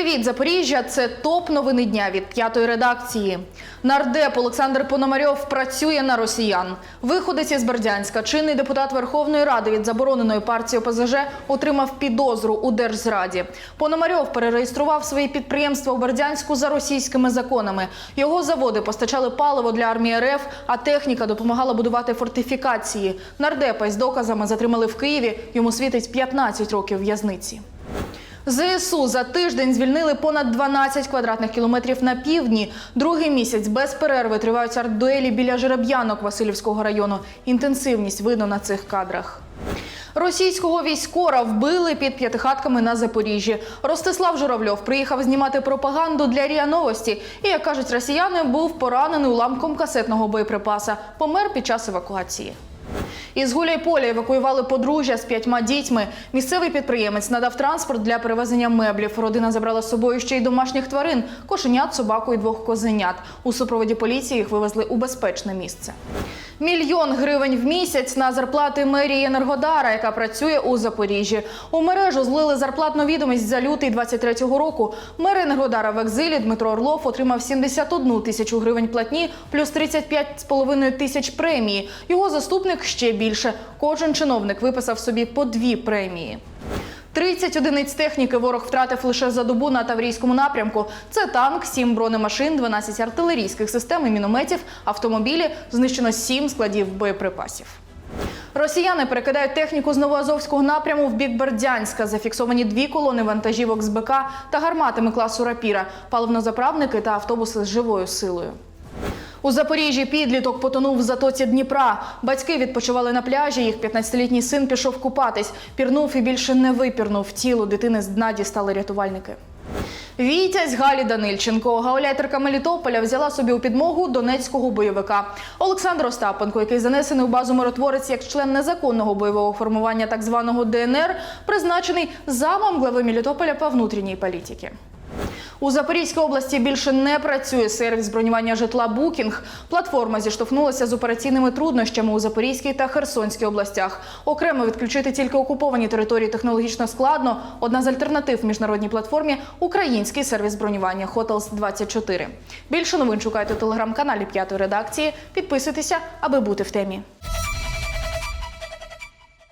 Привіт, Запоріжжя! Це топ новини дня від п'ятої редакції. Нардеп Олександр Пономарьов працює на росіян. Виходець із Бердянська, чинний депутат Верховної Ради від забороненої партії ОПЗЖ отримав підозру у держзраді. Пономарьов перереєстрував свої підприємства у Бердянську за російськими законами. Його заводи постачали паливо для армії РФ, а техніка допомагала будувати фортифікації. Нардепа із доказами затримали в Києві. Йому світить 15 років в'язниці. ЗСУ за тиждень звільнили понад 12 квадратних кілометрів на півдні. Другий місяць без перерви тривають артдуелі біля Жереб'янок Васильівського району. Інтенсивність видно на цих кадрах. Російського військора вбили під п'ятихатками на Запоріжжі. Ростислав Журавльов приїхав знімати пропаганду для РІА Новості. І, як кажуть росіяни, був поранений уламком касетного боєприпаса. Помер під час евакуації. Із Гуляйполя евакуювали подружжя з п'ятьма дітьми. Місцевий підприємець надав транспорт для перевезення меблів. Родина забрала з собою ще й домашніх тварин – кошенят, собаку і двох козенят. У супроводі поліції їх вивезли у безпечне місце. Мільйон гривень в місяць на зарплати мерії Енергодара, яка працює у Запоріжжі. У мережу злили зарплатну відомість за лютий 23-го року. Мер Енергодара в екзилі Дмитро Орлов отримав 71 тисячу гривень платні, плюс 35,5 тисяч премії. Його заступник ще більше. Кожен чиновник виписав собі по дві премії. 30 одиниць техніки ворог втратив лише за добу на Таврійському напрямку. Це танк, 7 бронемашин, 12 артилерійських систем і мінометів, автомобілі, знищено 7 складів боєприпасів. Росіяни перекидають техніку з Новоазовського напряму в бік Бердянська. Зафіксовані дві колони вантажівок з БК та гарматами класу Рапіра, паливнозаправники та автобуси з живою силою. У Запоріжжі підліток потонув в затоці Дніпра. Батьки відпочивали на пляжі. Їх 15-літній син пішов купатись, пірнув і більше не випірнув. Тіло дитини з дна дістали рятувальники. Вітязь Галі Данильченко, гауляйтерка Мелітополя, взяла собі у підмогу донецького бойовика. Олександр Остапенко, який занесений у базу миротворець як член незаконного бойового формування так званого ДНР, призначений замом глави Мелітополя по внутрішній політики. У Запорізькій області більше не працює сервіс бронювання житла Букінг. Платформа зіштовхнулася з операційними труднощами у Запорізькій та Херсонській областях. Окремо відключити тільки окуповані території технологічно складно. Одна з альтернатив міжнародній платформі український сервіс бронювання Hotels 24 Більше новин шукайте у телеграм-каналі П'ятої редакції. Підписуйтеся, аби бути в темі.